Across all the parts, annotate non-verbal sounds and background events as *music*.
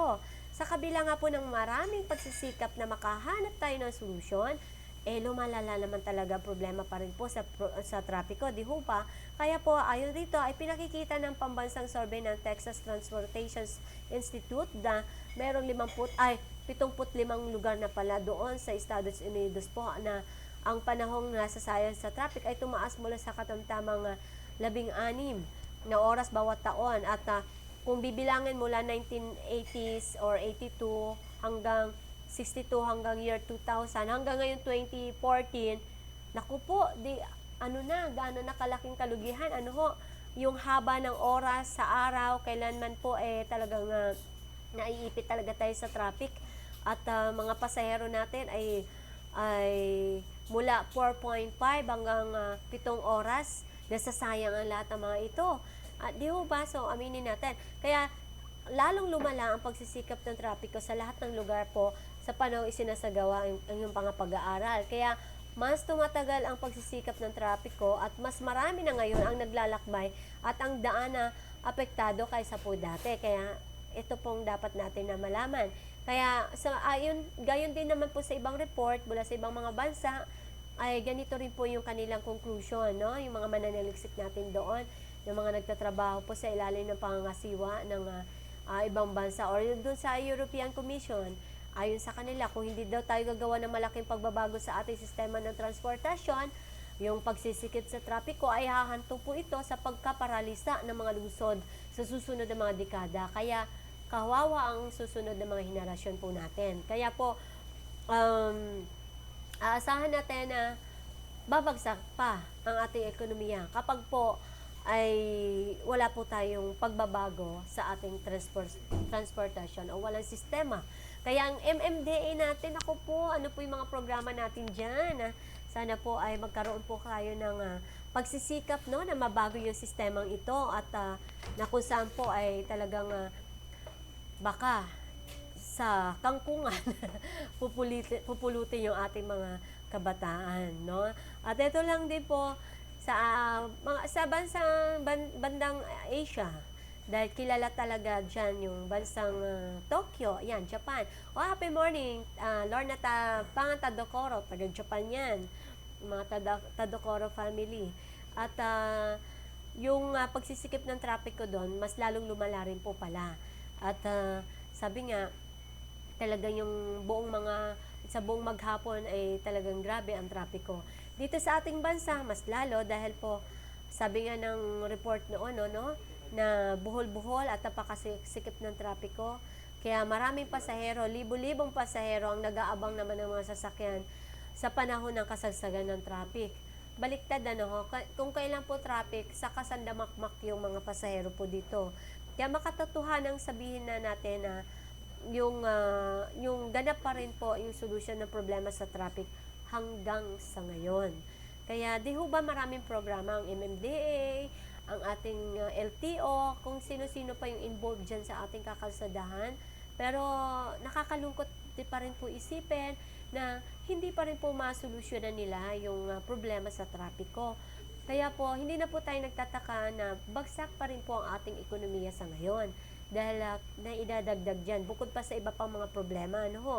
trapiko. Sa kabila nga po ng maraming pagsisikap na makahanap tayo ng solusyon, eh lumalala naman talaga problema pa rin po sa sa trapiko, di ho ba? Kaya po ayon dito ay pinakikita ng pambansang survey ng Texas Transportation Institute na merong 50 ay 75 lugar na pala doon sa Estados Unidos po na ang panahong nasa science sa traffic ay tumaas mula sa katamtamang ah, labing anim na oras bawat taon at ah, kung bibilangin mula 1980s or 82 hanggang 62 hanggang year 2000 hanggang ngayon 2014 naku po di ano na gaano na kalaking kalugihan? Ano ho yung haba ng oras sa araw kailanman po eh talagang ah, naiipit talaga tayo sa traffic. At ah, mga pasahero natin ay ay mula 4.5 hanggang ah, 7 oras. Nasasayang ang lahat ng mga ito at di ba so aminin natin kaya lalong lumala ang pagsisikap ng trapiko sa lahat ng lugar po sa panahon isinasagawa ang, ang iyong mga pag-aaral. Kaya mas tumatagal ang pagsisikap ng trapiko at mas marami na ngayon ang naglalakbay at ang daan na apektado kaysa po dati. Kaya ito pong dapat natin na malaman. Kaya sa ayon gayon din naman po sa ibang report mula sa ibang mga bansa ay ganito rin po yung kanilang conclusion, no? Yung mga mananaliksik natin doon, yung mga nagtatrabaho po sa ilalim ng pangangasiwa ng ah, ah, ibang bansa or doon sa European Commission, ayon sa kanila, kung hindi daw tayo gagawa ng malaking pagbabago sa ating sistema ng transportasyon, yung pagsisikip sa trapiko ay hahanto po ito sa pagkaparalisa ng mga lungsod sa susunod na mga dekada. Kaya kawawa ang susunod na mga henerasyon po natin. Kaya po, um, aasahan natin na babagsak pa ang ating ekonomiya kapag po ay wala po tayong pagbabago sa ating transport, transportation o walang sistema. Kaya ang MMDA natin, ako po, ano po yung mga programa natin dyan. ah. Sana po ay magkaroon po kayo ng ah, pagsisikap no, na mabago yung sistemang ito at ah, na kung saan po ay talagang ah, baka sa kangkungan *laughs* pupulutin, pupulutin yung ating mga kabataan no at ito lang din po sa ah, mga sa bansang ban- bandang Asia dahil kilala talaga dyan yung bansang ah, Tokyo, yan, Japan. Oh, happy morning, uh, Lorna Ta Pangan Tadokoro, taga Japan yan, mga Tada- Tadokoro family. At ah, yung ah, pagsisikip ng trapiko doon, mas lalong lumala rin po pala. At ah, sabi nga, talagang yung buong mga sa buong maghapon ay talagang grabe ang trapiko. Dito sa ating bansa, mas lalo dahil po sabi nga ng report noon, no, no, na buhol-buhol at napakasikip ng trapiko. Kaya maraming pasahero, libo-libong pasahero ang nag-aabang naman ng mga sasakyan sa panahon ng kasagsagan ng traffic. Baliktad ano ho, kung kailan po traffic, sa kasandamakmak yung mga pasahero po dito. Kaya makatotohanan sabihin na natin na yung ah, yung ganap pa rin po yung solusyon ng problema sa traffic hanggang sa ngayon. Kaya di ho ba maraming programa ang MMDA, ang ating ah, LTO, kung sino-sino pa yung involved dyan sa ating kakalsadahan. Pero nakakalungkot di pa rin po isipin na hindi pa rin po masolusyonan nila yung ah, problema sa trapiko. Kaya po, hindi na po tayo nagtataka na bagsak pa rin po ang ating ekonomiya sa ngayon. Dahil uh, naidadagdag dyan, bukod pa sa iba pang mga problema, ano ho.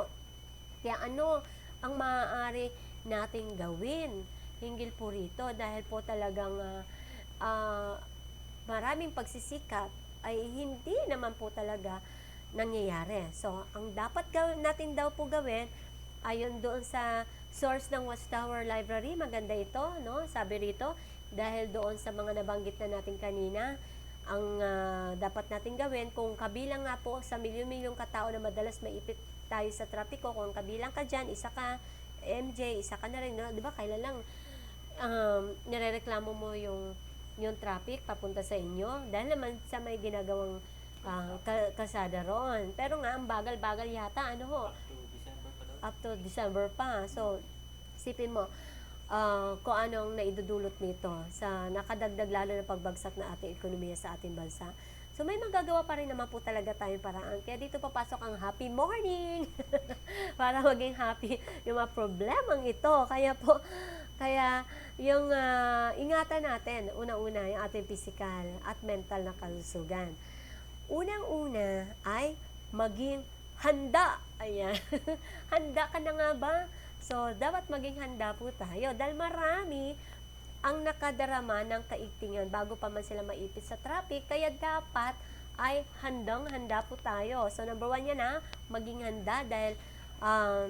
Kaya ano ang maaari nating gawin hinggil po rito dahil po talagang ah, ah, maraming pagsisikap ay hindi naman po talaga nangyayari. So, ang dapat gawin natin daw po gawin ayon doon sa source ng Watchtower Library, maganda ito, no? Sabi rito, dahil doon sa mga nabanggit na natin kanina, ang ah, dapat natin gawin kung kabilang nga po sa milyon-milyong katao na madalas maipit tayo sa trapiko, kung kabilang ka dyan, isa ka MJ, isa ka na rin, no? di ba? Kailan lang um, nirereklamo mo yung yung traffic papunta sa inyo dahil naman sa may ginagawang ah, ka- kalsada roon. Pero nga, ang bagal-bagal yata, ano ho, up to December pa. So, sipin mo, ah, kung anong naidudulot nito sa nakadagdag lalo na pagbagsak na ating ekonomiya sa ating bansa. So, may magagawa pa rin naman po talaga tayong paraan. Kaya dito papasok ang happy morning *laughs* para maging happy yung mga problemang ito. Kaya po, kaya yung ah, ingatan natin, una-una, yung ating physical at mental na kalusugan. Unang-una ay maging handa. Ayan. *laughs* handa ka na nga ba? So, dapat maging handa po tayo dahil marami ang nakadarama ng kaigtingan bago pa man sila maipit sa traffic. Kaya dapat ay handang-handa po tayo. So, number one yan ha, maging handa dahil um,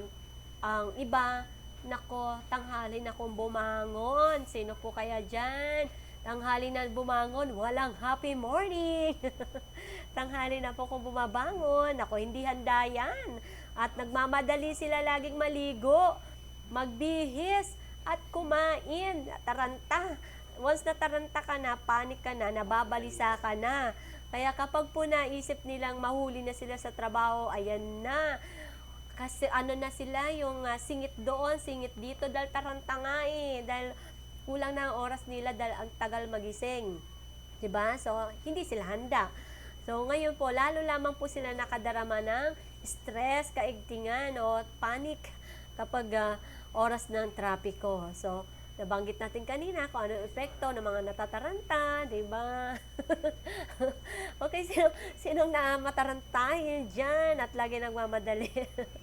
ang iba, nako, tanghali na kung bumangon. Sino po kaya dyan? Tanghali na bumangon, walang happy morning. *laughs* tanghali na po kung bumabangon. Ako, hindi handa yan. At nagmamadali sila laging maligo, magbihis, at kumain. Taranta. Once na taranta ka na, panik ka na, nababalisa ka na. Kaya kapag po naisip nilang mahuli na sila sa trabaho, ayan na. Kasi ano na sila, yung ah, singit doon, singit dito, dahil taranta nga eh. Dahil kulang na ang oras nila dahil ang tagal magising. 'Di ba? So, hindi sila handa. So, ngayon po, lalo lamang po sila nakadarama ng stress, kaigtingan o panic kapag ah, oras ng trapiko. So, nabanggit natin kanina kung ano ang epekto ng mga natataranta, di ba? *laughs* okay, sino, sinong na mataranta yun dyan at lagi nagmamadali?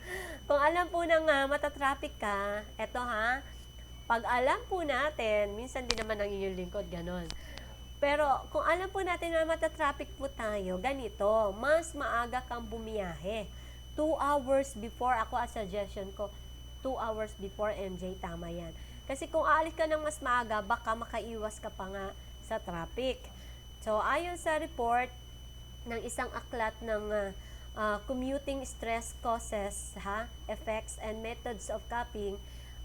*laughs* kung alam po ng uh, matatraffic ka, eto ha, pag alam po natin, minsan din naman ang inyong lingkod, ganon. Pero kung alam po natin na matatraffic po tayo, ganito, mas maaga kang bumiyahe. Two hours before, ako a suggestion ko, two hours before MJ, tama yan. Kasi kung aalis ka ng mas maaga, baka makaiwas ka pa nga sa traffic. So, ayon sa report ng isang aklat ng uh, uh, commuting stress causes, ha, effects and methods of coping,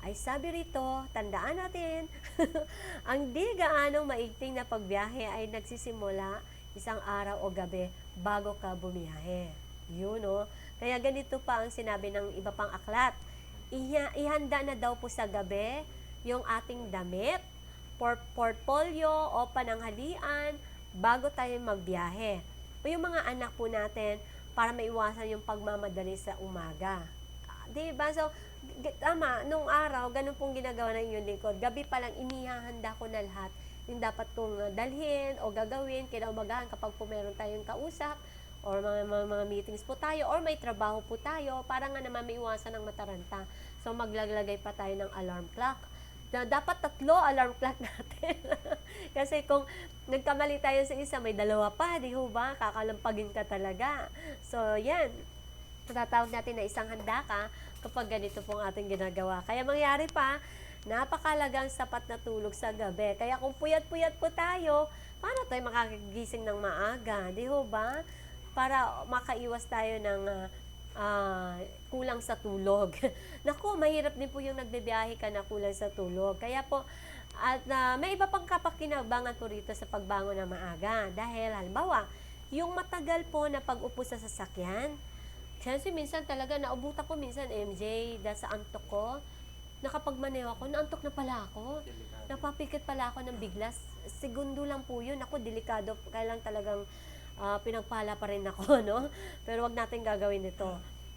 ay sabi rito, tandaan natin, *laughs* ang di gaanong maigting na pagbiyahe ay nagsisimula isang araw o gabi bago ka bumiyahe. Yun, no? Kaya ganito pa ang sinabi ng iba pang aklat. Iha, ihanda na daw po sa gabi yung ating damit, por- portfolio o pananghalian bago tayo magbiyahe. O yung mga anak po natin para maiwasan yung pagmamadali sa umaga. Di ba? So, tama, nung araw, ganun pong ginagawa ng inyong lingkod. Gabi pa lang, inihahanda ko na lahat yung dapat kong dalhin o gagawin kinaumagahan kapag po meron tayong kausap or mga, mga, mga meetings po tayo or may trabaho po tayo para nga naman may iwasan ng mataranta. So maglaglagay pa tayo ng alarm clock. Na, dapat tatlo alarm clock *laughs* natin. Kasi kung nagkamali tayo sa isa, may dalawa pa, di ho ba? Kakalampagin ka talaga. So, yan. Tatawag natin na isang handa ka kapag ganito pong ating ginagawa. Kaya mangyari pa, napakalagang sapat na tulog sa gabi. Kaya kung puyat-puyat po tayo, paano tayo makakagising ng maaga? Di ho ba? Para makaiwas tayo ng ah, kulang sa tulog. *laughs* Naku, mahirap din po yung nagbibiyahe ka na kulang sa tulog. Kaya po, at ah, may iba pang kapakinabangan po rito sa pagbangon ng maaga. Dahil, halimbawa, yung matagal po na pag-upo sa sasakyan, kasi minsan talaga, naubutan ko minsan, MJ, dahil sa antok ko, nakapagmaneho ako, naantok na pala ako. Napapikit pala ako ng biglas. Segundo lang po yun. Ako, delikado. Kailang talagang ah, pinagpala pa rin ako, *laughs* no? Pero wag natin gagawin ito.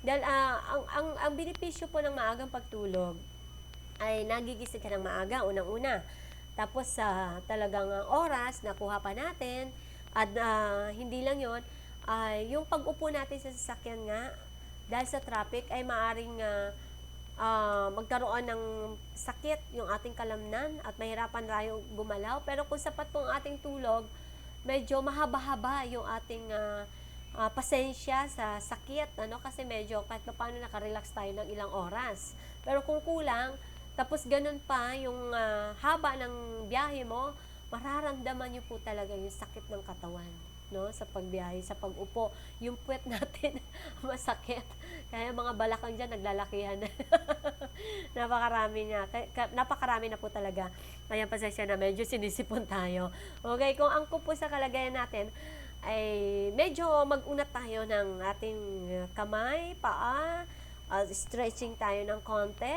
Dahil ah, ang, ang, ang benepisyo po ng maagang pagtulog ay nagigising ka ng maaga, unang-una. Tapos sa talagang ah, oras na kuha pa natin, at ah, hindi lang yon ay yung pag-upo natin sa sasakyan nga, dahil sa traffic, ay maaring ah, ah, magkaroon ng sakit yung ating kalamnan at mahirapan tayo gumalaw. Pero kung sapat po ating tulog, medyo mahaba-haba yung ating ah, ah, pasensya sa sakit, ano, kasi medyo kahit pa paano nakarelax tayo ng ilang oras. Pero kung kulang, tapos ganun pa yung ah, haba ng biyahe mo, mararamdaman niyo po talaga yung sakit ng katawan no sa pagbiyahe sa pag-upo. Yung puwet *laughs* natin masakit. Kaya mga balakang diyan naglalakihan. Na *laughs* napakarami niya napakarami na po talaga. Kaya pasensya na medyo sinisipon tayo. Okay kung angko po sa kalagayan natin ay medyo mag-unat tayo ng ating kamay, paa, uh, stretching tayo ng konti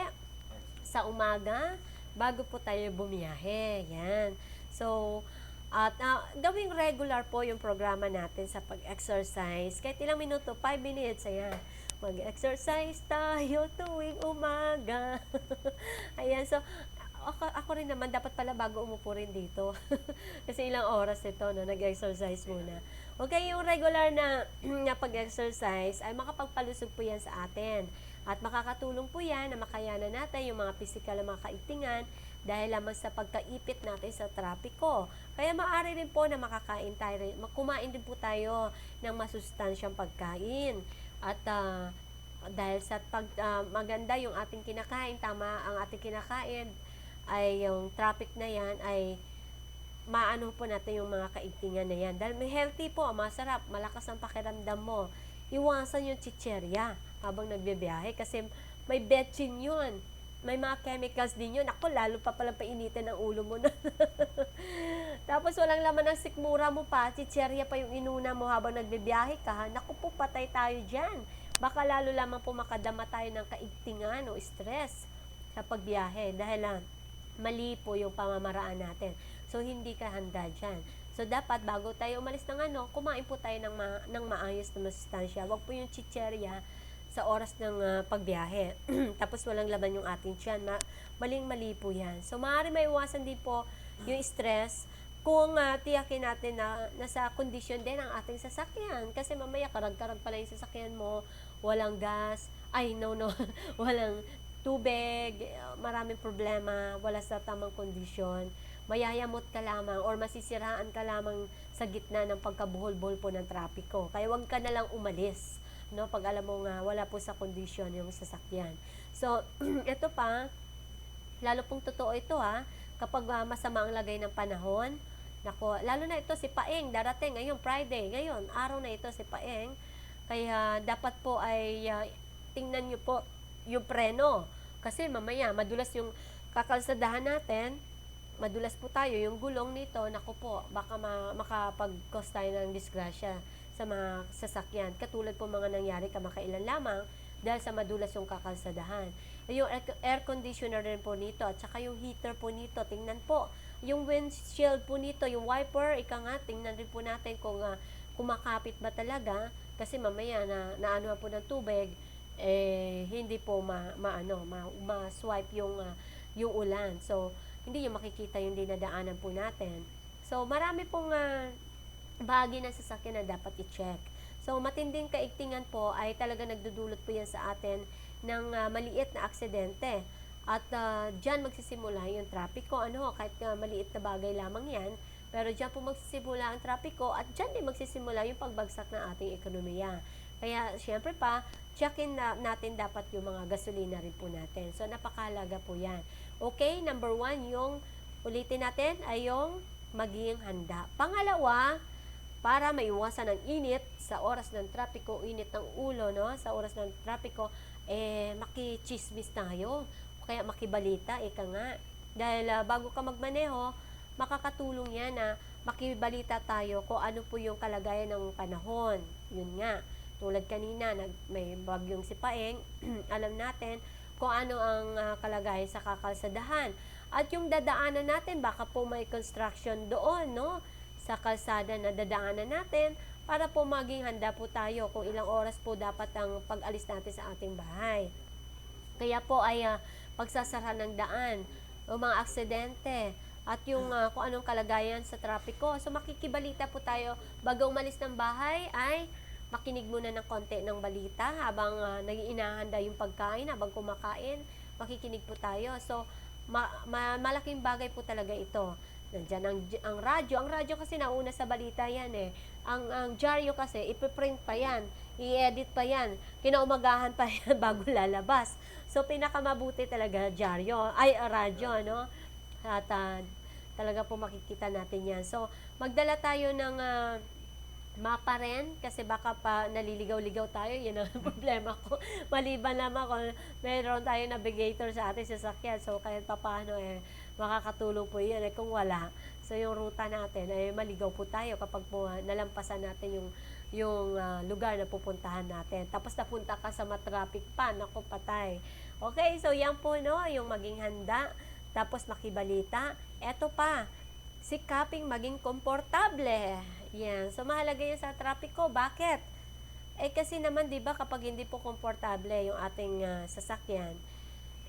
sa umaga bago po tayo bumiyahe. Yan. So, at ah, gawing regular po yung programa natin sa pag-exercise. Kahit ilang minuto, 5 minutes, ayan. Mag-exercise tayo tuwing umaga. *laughs* ayan, so, ako, ako rin naman, dapat pala bago umupo rin dito. *laughs* Kasi ilang oras ito, no, nag-exercise muna. Okay, yung regular na, *clears throat* na pag-exercise ay makapagpalusog po yan sa atin. At makakatulong po yan na makayanan natin yung mga physical na mga kaigtingan dahil lamang sa pagkaipit natin sa trapiko. Kaya maaari rin po na makakain tayo, kumain din po tayo ng masustansyang pagkain. At ah, dahil sa pag ah, maganda yung ating kinakain, tama ang ating kinakain, ay yung traffic na yan ay maano po natin yung mga kaigtingan na yan. Dahil may healthy po, masarap, malakas ang pakiramdam mo. Iwasan yung chicherya habang nagbibiyahe kasi may betchin yun. May mga chemicals din yun. Ako, lalo pa palang painitin ang ulo mo na. *laughs* Tapos walang laman ng sikmura mo pa, chicherya pa yung inuna mo habang nagbibiyahe ka. Naku po, patay tayo dyan. Baka lalo lamang po makadama tayo ng kaigtingan o stress sa pagbiyahe dahil lang mali po yung pamamaraan natin. So, hindi ka handa dyan. So, dapat bago tayo umalis ng ano, kumain po tayo ng, ma- ng maayos na masustansya. Huwag po yung chicherya sa oras ng ah, pagbiyahe. *clears throat* Tapos walang laban yung ating tiyan. Ma- maling-mali po yan. So, maaari maiwasan din po yung stress kung ah, tiyakin natin na nasa kondisyon din ang ating sasakyan. Kasi mamaya karag-karag pala yung sasakyan mo, walang gas, ay no no, *laughs* walang tubig, uh, maraming problema, wala sa tamang kondisyon, mayayamot ka lamang or masisiraan ka lamang sa gitna ng pagkabuhol-buhol po ng trapiko. Kaya wag ka na lang umalis, no? Pag alam mo nga wala po sa kondisyon yung sasakyan. So, *clears throat* ito pa, lalo pong totoo ito ha, kapag ah, masama ang lagay ng panahon, nako, lalo na ito si Paeng, darating ngayon Friday, ngayon, araw na ito si Paeng, kaya dapat po ay ah, tingnan nyo po yung preno. Kasi mamaya, madulas yung kakalsadahan natin, madulas po tayo, yung gulong nito, naku po, baka ma- makapag-cause tayo ng disgrasya sa mga sasakyan. Katulad po mga nangyari kamakailan lamang dahil sa madulas yung kakalsadahan. Yung air, conditioner rin po nito at saka yung heater po nito, tingnan po. Yung windshield po nito, yung wiper, ika nga, tingnan rin po natin kung ah, kumakapit ba talaga kasi mamaya na naano po ng tubig eh hindi po ma, maano ma, ma-swipe yung ah, yung ulan. So hindi yung makikita yung dinadaanan po natin. So marami pong ah, bahagi ng sasakyan na dapat i-check. So matinding kaigtingan po ay talaga nagdudulot po yan sa atin ng ah, maliit na aksidente. At uh, dyan magsisimula yung trapiko. Ano, kahit nga maliit na bagay lamang yan, pero dyan po magsisimula ang trapiko at dyan din magsisimula yung pagbagsak ng ating ekonomiya. Kaya, syempre pa, checkin na natin dapat yung mga gasolina rin po natin. So, napakalaga po yan. Okay, number one, yung ulitin natin ay yung maging handa. Pangalawa, para maiwasan ang init sa oras ng trapiko, init ng ulo, no? Sa oras ng trapiko, eh, makichismis tayo. O kaya makibalita, ika nga. Dahil ah, bago ka magmaneho, makakatulong yan na makibalita tayo kung ano po yung kalagayan ng panahon. Yun nga. Tulad kanina, nag, may bagyong si Paeng, *clears throat* alam natin kung ano ang ah, kalagayan sa kakalsadahan. At yung dadaanan natin, baka po may construction doon, no? Sa kalsada na dadaanan natin para po maging handa po tayo kung ilang oras po dapat ang pag-alis natin sa ating bahay. Kaya po ay ah, pagsasara ng daan, o mga aksidente, at yung ah, kung anong kalagayan sa trapiko. So makikibalita po tayo bago umalis ng bahay ay makinig muna ng konti ng balita habang uh, nag-iinahanda yung pagkain, habang kumakain, makikinig po tayo. So, ma- ma- malaking bagay po talaga ito. Nandiyan ang, ang radyo. Ang radyo kasi nauna sa balita yan eh. Ang, ang dyaryo kasi, ipiprint pa yan. I-edit pa yan. Kinaumagahan pa *laughs* yan bago lalabas. So, pinakamabuti talaga dyaryo. Ay, radyo, no? At ah, talaga po makikita natin yan. So, magdala tayo ng ah, mapa rin kasi baka pa naliligaw-ligaw tayo, yun ang *laughs* problema ko. Maliban naman kung meron tayo navigator sa ating sasakyan. So, kahit pa paano eh, makakatulong po yun. Eh, kung wala, so yung ruta natin, eh, maligaw po tayo kapag po ah, nalampasan natin yung yung ah, lugar na pupuntahan natin. Tapos napunta ka sa matraffic pa, naku patay. Okay, so yan po no, yung maging handa, tapos makibalita. Eto pa, sikaping maging komportable. Yan. So, mahalaga yan sa trapiko. Bakit? Eh, kasi naman, di ba, kapag hindi po komportable yung ating ah, sasakyan,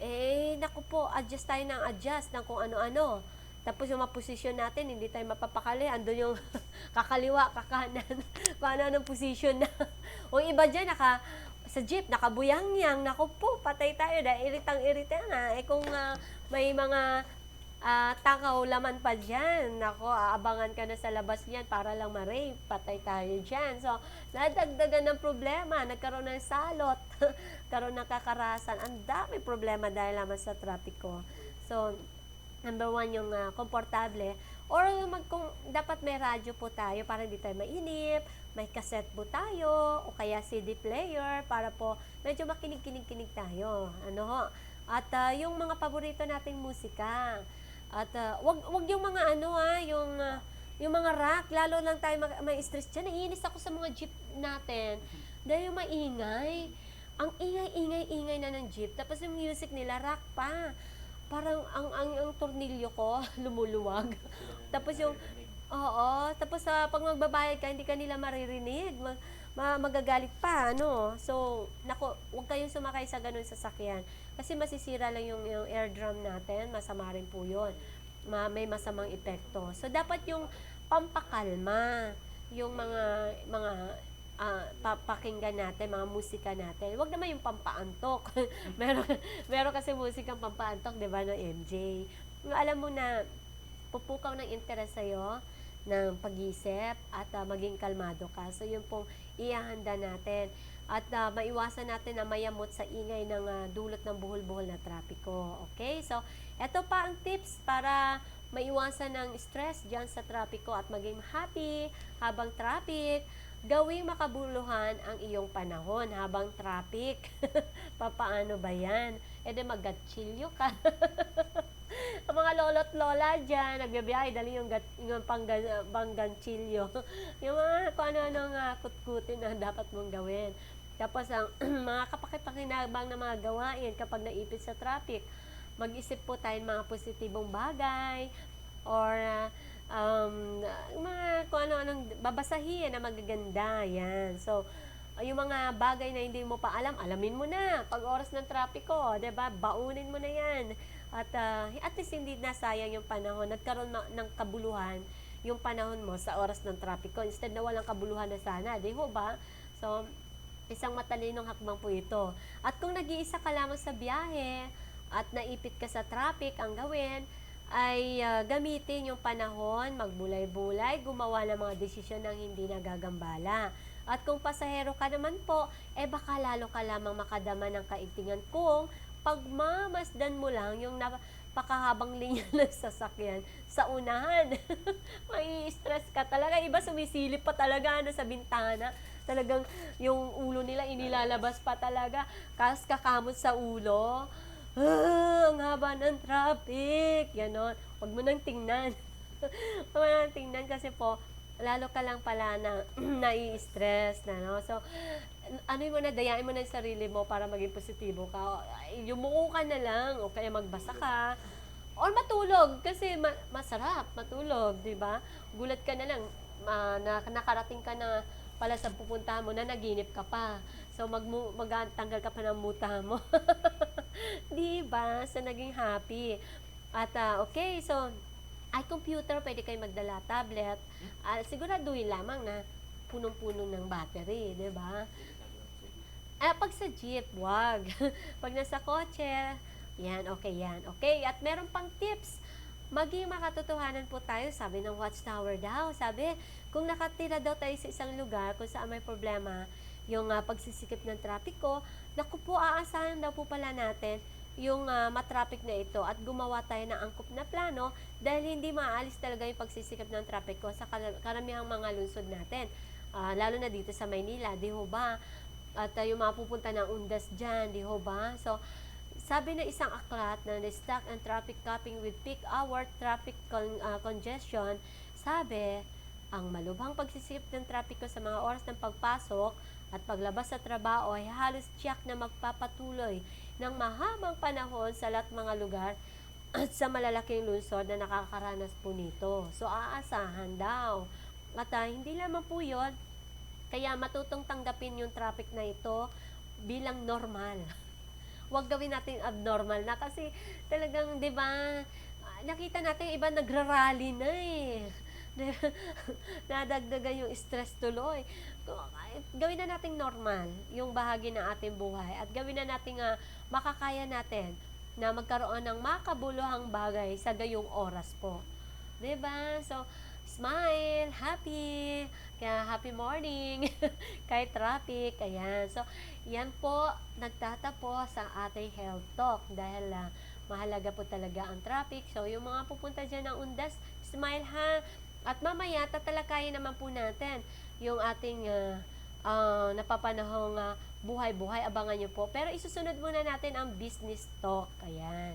eh, naku po, adjust tayo ng adjust ng kung ano-ano. Tapos yung mga posisyon natin, hindi tayo mapapakali. Andun yung *laughs* kakaliwa, kakanan, *laughs* kung ano ng posisyon na. *laughs* o iba dyan, naka, sa jeep, nakabuyang-yang, naku po, patay tayo, dahil iritang-irita na. Eh kung ah, may mga ah, takaw laman pa dyan, nako, aabangan ka na sa labas niyan para lang ma-rape, patay tayo dyan. So, nadagdagan ng problema, nagkaroon ng salot, karoon ng kakarasan, ang dami problema dahil naman sa trapiko. So, number one yung ah, komportable or mag, kung, dapat may radyo po tayo para hindi tayo mainip, may cassette po tayo o kaya CD player para po medyo makinig-kinig-kinig tayo. Ano ho? At ah, yung mga paborito nating musika. At ah, wag wag yung mga ano ah, yung ah, yung mga rock, lalo lang tayo mag, may stress dyan. Naiinis ako sa mga jeep natin. Dahil yung maingay. Ang ingay-ingay-ingay na ng jeep. Tapos yung music nila, rock pa. Parang ang, ang, ang tornilyo ko, *laughs* lumuluwag. Tapos yung, oo, tapos sa pag magbabayad ka, hindi ka nila maririnig. Mag, ma, magagalit pa, ano. So, nako, huwag kayong sumakay sa ganun sasakyan. Kasi masisira lang yung, yung eardrum natin, masama rin po yun. Ma, may masamang epekto. So, dapat yung pampakalma, yung mga, mga ah, papakinggan natin, mga musika natin. Huwag naman yung pampaantok. *laughs* meron, meron kasi musikang pampaantok, di ba, ng MJ. Alam mo na, pupukaw ng interes sa'yo, ng pag-iisip, at ah, maging kalmado ka. So, yun pong iahanda natin. At ah, maiwasan natin na mayamot sa ingay ng ah, dulot ng buhol-buhol na trapiko. Okay? So, eto pa ang tips para maiwasan ng stress dyan sa trapiko at maging happy habang traffic. Gawing makabuluhan ang iyong panahon habang traffic. *laughs* Papaano ba yan? E de magatchilyo ka. *laughs* ang mga lolo't lola dyan, nagbibiyahe, dali yung, gat, yung panggan, *laughs* yung mga kung ano-ano nga kutkutin na dapat mong gawin. Tapos ang *clears throat* mga kapakipakinabang na mga gawain kapag naipit sa traffic, mag-isip po tayo ng mga positibong bagay or uh, um, mga kung ano-anong babasahin na magaganda. Yan. So, uh, yung mga bagay na hindi mo pa alam, alamin mo na. Pag oras ng trapiko, ba? Baunin mo na 'yan. At uh, at least hindi nasayang yung panahon. Nagkaroon ng kabuluhan yung panahon mo sa oras ng trapiko. Instead na walang kabuluhan na sana, di ho ba? So, isang matalinong hakbang po ito. At kung nag-iisa ka lamang sa biyahe at naipit ka sa traffic, ang gawin ay ah, gamitin yung panahon, magbulay-bulay, gumawa ng mga desisyon ng hindi nagagambala. At kung pasahero ka naman po, eh baka lalo ka lamang makadama ng kaigtingan kung pagmamasdan mo lang yung napakahabang linya *laughs* ng sasakyan sa unahan. *laughs* May stress ka talaga. Iba sumisilip pa talaga ano, sa bintana. Talagang yung ulo nila inilalabas pa talaga. Kas kakamot sa ulo. Ah, ang traffic. Ganon. Huwag mo nang tingnan. *laughs* Huwag mo nang tingnan kasi po, lalo ka lang pala na *clears throat* nai-stress na, no? So, ano mo na, dayain mo na yung sarili mo para maging positibo ka. Ay, Yumuko ka na lang, o kaya magbasa ka. Or matulog, kasi ma- masarap matulog, di ba? Gulat ka na lang, ma- na, nakarating ka na pala sa pupuntahan mo na naginip ka pa. So, mag magtanggal ka pa ng muta mo. *laughs* di ba? So, naging happy. At, ah, okay, so, ay computer, pwede kayo magdala tablet. Ah, siguraduhin lamang na punong-puno ng battery, di ba? Ah, pag sa jeep, wag. *laughs* pag nasa kotse, yan, okay yan. Okay, at meron pang tips. Maging makatotohanan po tayo, sabi ng Watchtower daw. Sabi, kung nakatira daw tayo sa isang lugar kung saan may problema, yung ah, pagsisikip ng trapiko, naku po, aasahan daw po pala natin yung ah, matraffic na ito at gumawa tayo ng angkop na plano dahil hindi maalis talaga yung pagsisikip ng trapiko sa kar- karamihang mga lungsod natin. Ah, lalo na dito sa Maynila, di ho ba? At uh, yung mga pupunta ng undas dyan, di ho ba? So, sabi ng isang aklat na the Stock and Traffic Coping with Peak Hour Traffic con- ah, Congestion, sabi, ang malubhang pagsisikip ng trapiko sa mga oras ng pagpasok at paglabas sa trabaho ay halos tiyak na magpapatuloy ng mahabang panahon sa lahat mga lugar at sa malalaking lungsod na nakakaranas po nito. So, aasahan daw. At ah, hindi lamang po yun, kaya matutong tanggapin yung traffic na ito bilang normal. *laughs* Huwag gawin natin abnormal na kasi talagang, di ba, nakita natin iba nagrarally na eh. *laughs* Nadagdagan yung stress tuloy. Gawin na nating normal yung bahagi ng ating buhay at gawin na nating ah, makakaya natin na magkaroon ng makabuluhang bagay sa gayong oras po. ba? So, smile, happy, kaya happy morning, *laughs* kahit traffic, ayan. So, yan po, nagtatapos ang ating health talk dahil ah, mahalaga po talaga ang traffic. So, yung mga pupunta dyan ng undas, smile ha. At mamaya, tatalakayin naman po natin yung ating ah, ah, napapanahong ah, buhay-buhay. Abangan nyo po. Pero isusunod muna natin ang business talk. Ayan.